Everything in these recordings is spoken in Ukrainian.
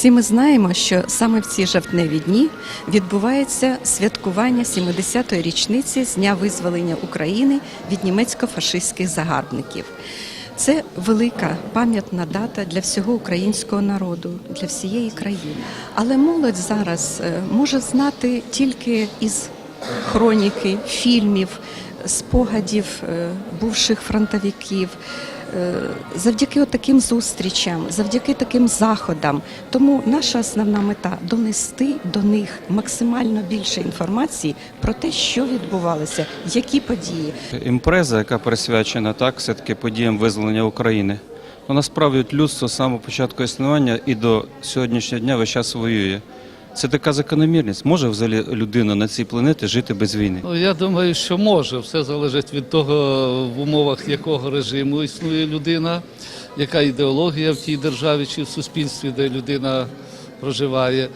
Всі ми знаємо, що саме в ці жовтневі дні відбувається святкування 70-ї річниці з дня визволення України від німецько-фашистських загарбників. Це велика пам'ятна дата для всього українського народу, для всієї країни. Але молодь зараз е, може знати тільки із хроніки, фільмів, спогадів е, бувших фронтовиків. Е, Завдяки таким зустрічам, завдяки таким заходам. Тому наша основна мета донести до них максимально більше інформації про те, що відбувалося, які події. Імпреза, яка присвячена так, все-таки подіям визволення України, вона справді людство з самого початку існування і до сьогоднішнього дня весь час воює. Це така закономірність. Може взагалі людина на цій планеті жити без війни? Ну, я думаю, що може. Все залежить від того, в умовах якого режиму існує людина, яка ідеологія в тій державі чи в суспільстві, де людина проживає.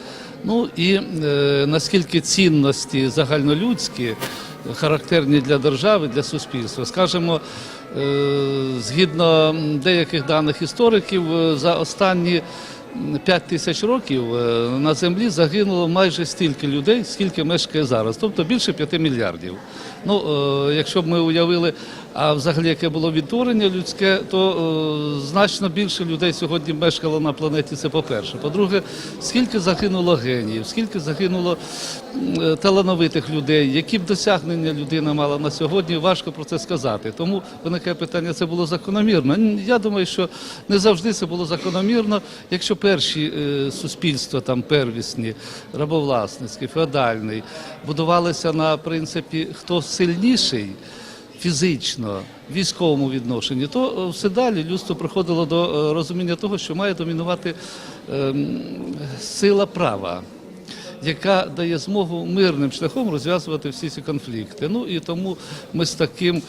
Ну і е, наскільки цінності загальнолюдські характерні для держави, для суспільства. Скажімо, е, згідно деяких даних істориків, е, за останні 5 тисяч років е, на землі загинуло майже стільки людей, скільки мешкає зараз, тобто більше 5 мільярдів. Ну, е, якщо б ми уявили, а взагалі яке було відтворення людське, то е, значно більше людей сьогодні мешкало на планеті. Це по-перше. По-друге, скільки загинуло геніїв, скільки загинуло е, талановитих людей, які б досягнення людина мала на сьогодні, важко про це сказати. Тому виникає питання, це було закономірно. Я думаю, що не завжди це було закономірно. Якщо перші е, суспільства, там первісні, рабовласницький, феодальний, будувалися на принципі хто сильніший фізично, військовому відношенні, то е, все далі людство приходило до е, розуміння того, що має домінувати ем, сила права. Яка дає змогу мирним шляхом розв'язувати всі ці конфлікти. Ну і тому ми з таким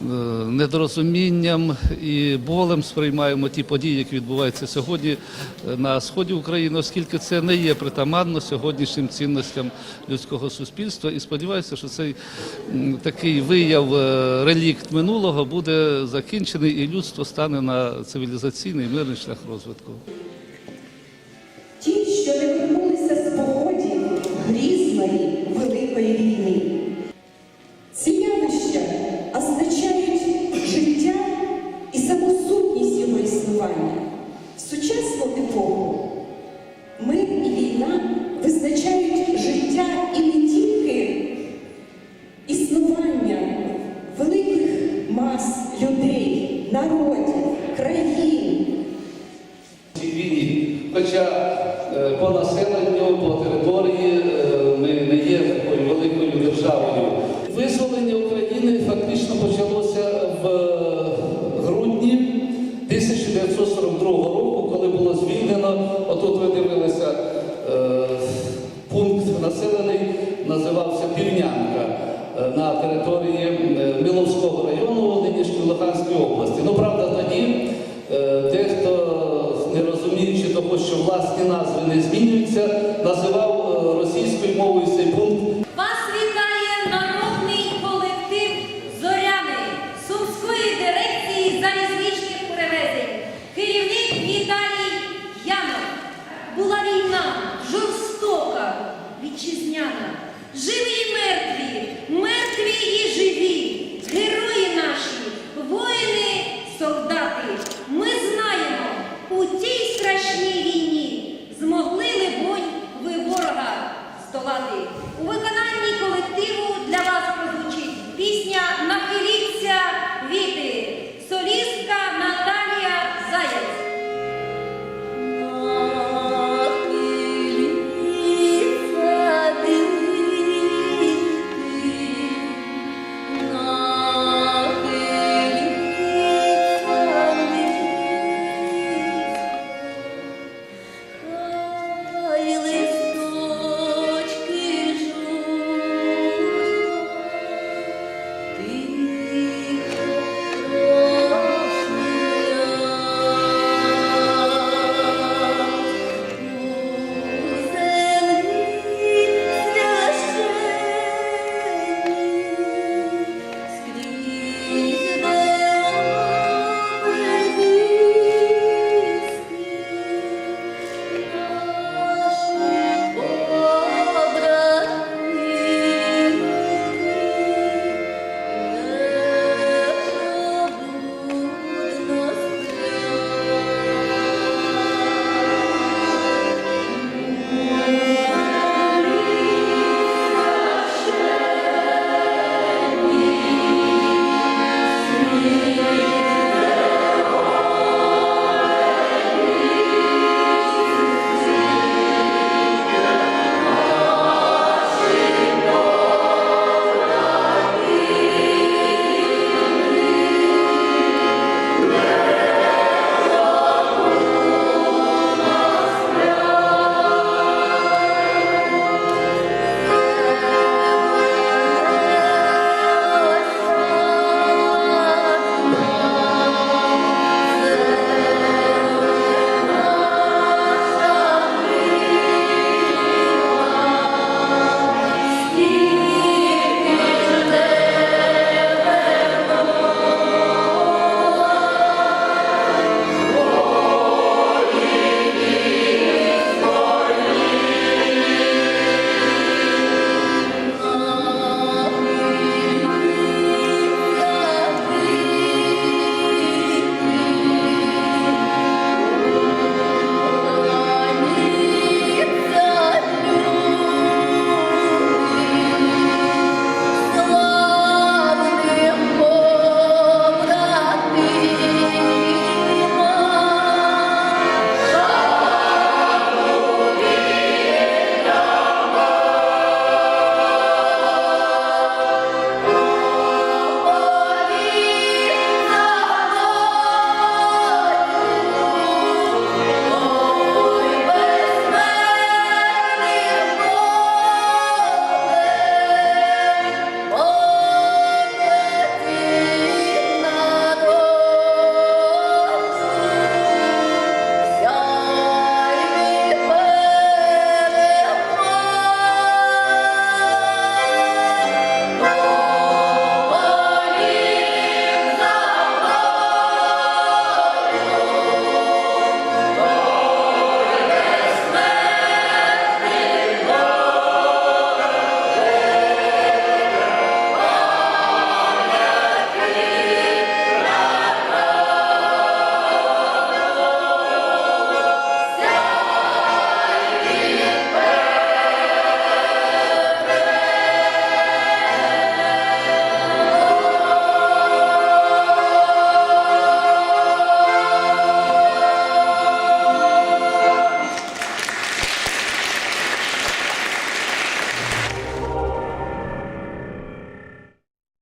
недорозумінням і болем сприймаємо ті події, які відбуваються сьогодні е, на сході України, оскільки це не є притаманно сьогоднішнім цінностям людського суспільства. І сподіваюся, що цей такий вияв е, релікт минулого буде закінчений, і людство стане на цивілізаційний мирний шлях розвитку. Ті, що не вернулися з походів грізної великої війни. По населенню, по території е, ми не є такою великою державою. Визволення України фактично почалося в е, грудні 1942 року, коли було звільнено, отут ви назви називав е, російською мовою цей пункт